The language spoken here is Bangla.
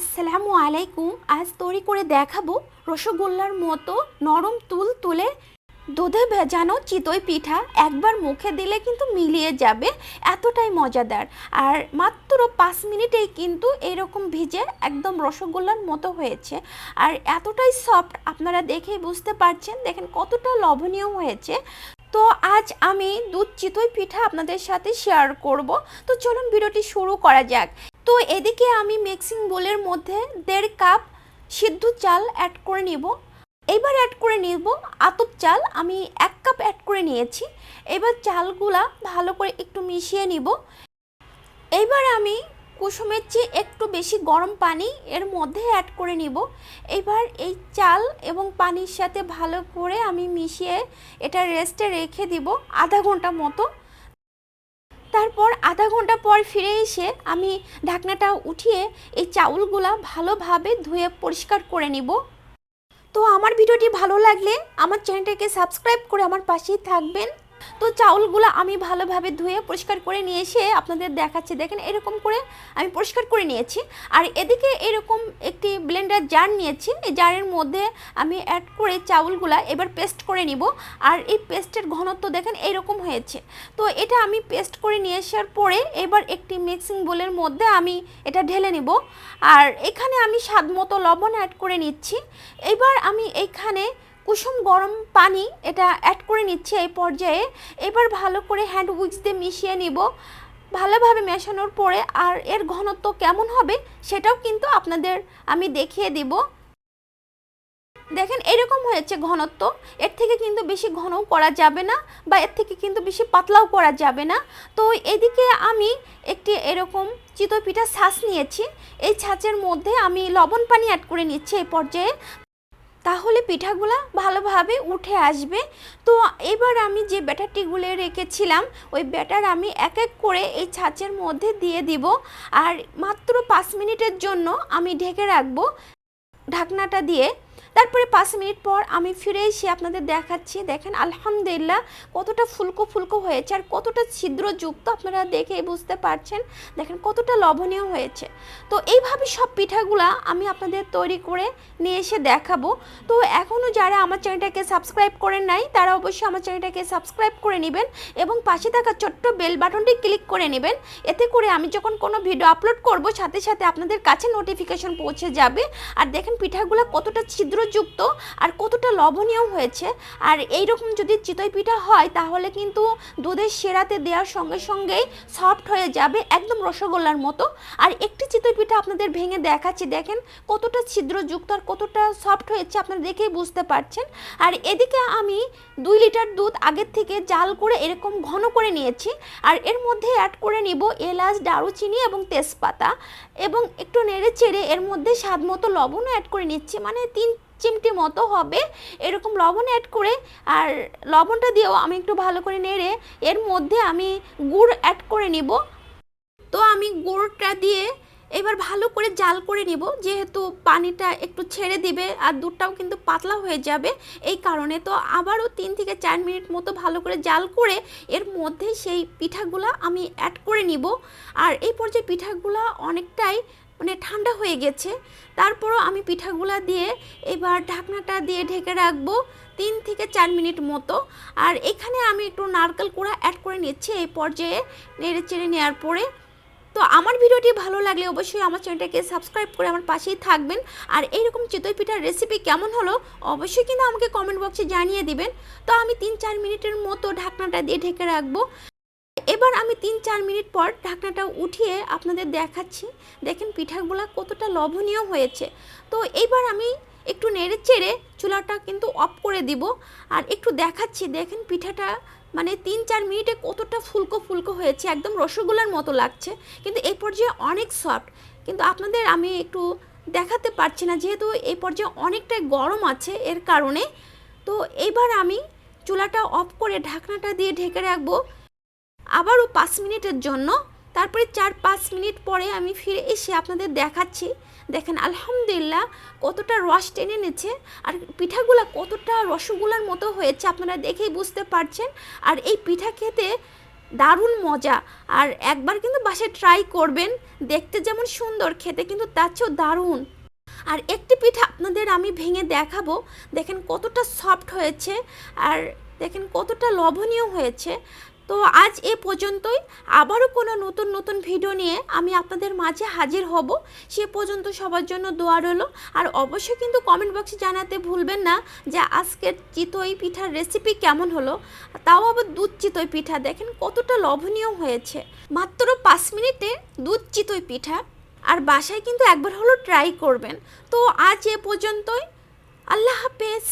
আসসালামু আলাইকুম। আজ তৈরি করে দেখাবো রসগোল্লার মতো নরম তুল তুলে দুধে ভেজানো চিতই পিঠা। একবার মুখে দিলে কিন্তু মিলিয়ে যাবে, এতটাই মজাদার। আর মাত্র পাঁচ মিনিটেই কিন্তু এরকম ভিজে একদম রসগোল্লার মতো হয়েছে। আর এতটাই সফট, আপনারা দেখেই বুঝতে পারছেন, দেখেন কতটা লবণীয় হয়েছে। তো আজ আমি দুধ চিতই পিঠা আপনাদের সাথে শেয়ার করব। তো চলুন ভিডিওটি শুরু করা যাক। তো এদিকে আমি মিক্সিং বোলের মধ্যে দেড় কাপ সিদ্ধ চাল অ্যাড করে নিব। এবার অ্যাড করে নিব আতপ চাল। আমি এক কাপ অ্যাড করে নিয়েছি। এবার চালগুলা ভালো করে একটু মিশিয়ে নিব। এইবার আমি কুসুমের চেয়ে একটু বেশি গরম পানি এর মধ্যে অ্যাড করে নিব। এবার এই চাল এবং পানির সাথে ভালো করে আমি মিশিয়ে এটা রেস্টে রেখে দিব আধা ঘণ্টা মতো। তারপর আধা ঘণ্টা পর ফিরে এসে আমি ঢাকনাটা উঠিয়ে এই চাউলগুলা ভালোভাবে ধুয়ে পরিষ্কার করে নিব। তো আমার ভিডিওটি ভালো লাগলে আমার চ্যানেলটাকে সাবস্ক্রাইব করে আমার পাশেই থাকবেন। তো চাউলগুলো আমি ভালোভাবে ধুয়ে পরিষ্কার করে নিয়ে এসে আপনাদের দেখাচ্ছি। দেখেন এরকম করে আমি পরিষ্কার করে নিয়েছি। আর এদিকে এরকম একটি ব্লেন্ডার জার নিয়েছি। এই জারের মধ্যে আমি অ্যাড করে চাউলগুলো এবার পেস্ট করে নিব। আর এই পেস্টের ঘনত্ব দেখেন এরকম হয়েছে। তো এটা আমি পেস্ট করে নিয়ে আসার পরে এবার একটি মিক্সিং বোলের মধ্যে আমি এটা ঢেলে নিব। আর এখানে আমি স্বাদ মতো লবণ অ্যাড করে নিচ্ছি। এবার আমি এইখানে কুসুম গরম পানি এটা অ্যাড করে নিচ্ছি এই পর্যায়ে। এবার ভালো করে হ্যান্ড উইক্স দিয়ে মিশিয়ে নিব। ভালোভাবে মেশানোর পরে আর এর ঘনত্ব কেমন হবে সেটাও কিন্তু আপনাদের আমি দেখিয়ে দিব। দেখেন এরকম হয়েছে ঘনত্ব। এর থেকে কিন্তু বেশি ঘনও করা যাবে না বা এর থেকে কিন্তু বেশি পাতলাও করা যাবে না। তো এদিকে আমি একটি এরকম চিতই পিঠা ছাঁচ নিয়েছি। এই ছাঁচের মধ্যে আমি লবণ পানি অ্যাড করে নিচ্ছি এই পর্যায়ে। তাহলে পিঠাগুলো ভালোভাবে উঠে আসবে। তো এবার আমি যে ব্যাটারটি গুলে রেখেছিলাম, ওই ব্যাটার আমি এক এক করে এই ছাঁচের মধ্যে দিয়ে দিব। আর মাত্র পাঁচ মিনিটের জন্য আমি ঢেকে রাখব ঢাকনাটা দিয়ে। তারপরে পাঁচ মিনিট পর আমি ফিরে এসে আপনাদের দেখাচ্ছি। দেখেন, আলহামদুলিল্লাহ, কতটা ফুলকো ফুলকো হয়েছে আর কতটা ছিদ্রযুক্ত আপনারা দেখে বুঝতে পারছেন। দেখেন, কতটা লবণীয় হয়েছে। তো এইভাবে সব পিঠাগুলা আমি আপনাদের তৈরি করে নিয়ে এসে দেখাবো। তো এখনও যারা আমার চ্যানেলটাকে সাবস্ক্রাইব করেন নাই, তারা অবশ্যই আমার চ্যানেলটাকে সাবস্ক্রাইব করে নেবেন এবং পাশে থাকা ছোট্ট বেল বাটনটি ক্লিক করে নেবেন। এতে করে আমি যখন কোনো ভিডিও আপলোড করব, সাথে সাথে আপনাদের কাছে নোটিফিকেশন পৌঁছে যাবে। আর দেখেন, পিঠাগুলো কতটা ছিদ্রযুক্ত আর কতটা লবণীয় হয়েছে। আর এই রকম যদি চিতই পিঠা হয়, তাহলে কিন্তু দুধের সেরাতে দেওয়ার সঙ্গে সঙ্গেই সফট হয়ে যাবে একদম রসগোল্লার মতো। আর একটি চিতই পিঠা আপনাদের ভেঙে দেখাচ্ছি, দেখেন কতটা ছিদ্রযুক্ত আর কতটা সফট হয়েছে, আপনারা দেখেই বুঝতে পারছেন। আর এদিকে আমি দুই লিটার দুধ আগের থেকে জাল করে এরকম ঘন করে নিয়েছি। আর এর মধ্যে অ্যাড করে নিব এলাচ, দারুচিনি এবং তেজপাতা। এবং একটু নেড়ে চেড়ে এর মধ্যে স্বাদ মতো লবণও অ্যাড করে নিচ্ছি। মানে তিন চিমটি মতো হবে। এরকম লবণ অ্যাড করে আর লবণটা দিয়েও আমি একটু ভালো করে নেড়ে এর মধ্যে আমি গুড় অ্যাড করে নিব। তো আমি গুড়টা দিয়ে এবার ভালো করে জাল করে নিব, যেহেতু পানিটা একটু ছেড়ে দিবে আর দুধটাও কিন্তু পাতলা হয়ে যাবে, এই কারণে তো আবারও তিন থেকে চার মিনিট মতো ভালো করে জাল করে এর মধ্যে সেই পিঠাগুলা আমি অ্যাড করে নিব। আর এই পর্যায়ে পিঠাগুলা অনেকটাই মানে ঠান্ডা হয়ে গেছে, তারপরও আমি পিঠাগুলা দিয়ে এবার ঢাকনাটা দিয়ে ঢেকে রাখব তিন থেকে চার মিনিট মতো। আর এখানে আমি একটু নারকেল কুড়া অ্যাড করে নিচ্ছি, এই পর্যায়ে নেড়ে চেড়ে নেওয়ার পরে তো আমার ভিডিওটি ভালো লাগলে অবশ্যই আমার চ্যানেলটাকে সাবস্ক্রাইব করে আমার পাশেই থাকবেন। আর এইরকম চিতই পিঠার রেসিপি কেমন হলো অবশ্যই কিন্তু আমাকে কমেন্ট বক্সে জানিয়ে দিবেন। তো আমি তিন চার মিনিটের মতো ঢাকনাটা দিয়ে ঢেকে রাখব। এবার আমি তিন চার মিনিট পর ঢাকনাটা উঠিয়ে আপনাদের দেখাচ্ছি। দেখেন পিঠাগুলো কতটা লবণীয় হয়েছে। তো এইবার আমি একটু নেড়ে চেড়ে চুলাটা কিন্তু অফ করে দিব। আর একটু দেখাচ্ছি, দেখেন পিঠাটা মানে তিন চার মিনিটে কতটা ফুলকো ফুলকো হয়েছে, একদম রসগোল্লার মতো লাগছে। কিন্তু এই পর্যায়ে অনেক সফট কিন্তু আপনাদের আমি একটু দেখাতে পারছি না, যেহেতু এই পর্যায়ে অনেকটাই গরম আছে এর কারণে। তো এবার আমি চুলাটা অফ করে ঢাকনাটা দিয়ে ঢেকে রাখব। আবারও পাঁচ মিনিটের জন্য তারপরে চার পাঁচ মিনিট পরে আমি ফিরে এসে আপনাদের দেখাচ্ছি। দেখেন, আলহামদুলিল্লাহ কতটা রস টেনে নিচ্ছে আর পিঠাগুলো কতটা রসগোল্লার মতো হয়েছে আপনারা দেখেই বুঝতে পারছেন। আর এই পিঠা খেতে দারুণ মজা। আর একবার কিন্তু বাসায় ট্রাই করবেন, দেখতে যেমন সুন্দর, খেতে কিন্তু তার চেয়েও দারুণ। আর একটি পিঠা আপনাদের আমি ভেঙে দেখাবো। দেখেন কতটা সফট হয়েছে আর দেখেন কতটা লবণীয় হয়েছে। তো আজ এ পর্যন্তই। আবারও কোনো নতুন নতুন ভিডিও নিয়ে আমি আপনাদের মাঝে হাজির হব। সে পর্যন্ত সবার জন্য দোয়া রইল। আর অবশ্যই কিন্তু কমেন্ট বক্সে জানাতে ভুলবেন না যে আজকের চিতই পিঠার রেসিপি কেমন হলো। তাও আবার দুধ চিতই পিঠা। দেখেন কতটা লবণীয় হয়েছে। মাত্র পাঁচ মিনিটে দুধ চিতই পিঠা। আর বাসায় কিন্তু একবার হলো ট্রাই করবেন। তো আজ এ পর্যন্তই। আল্লাহ হাফেজ।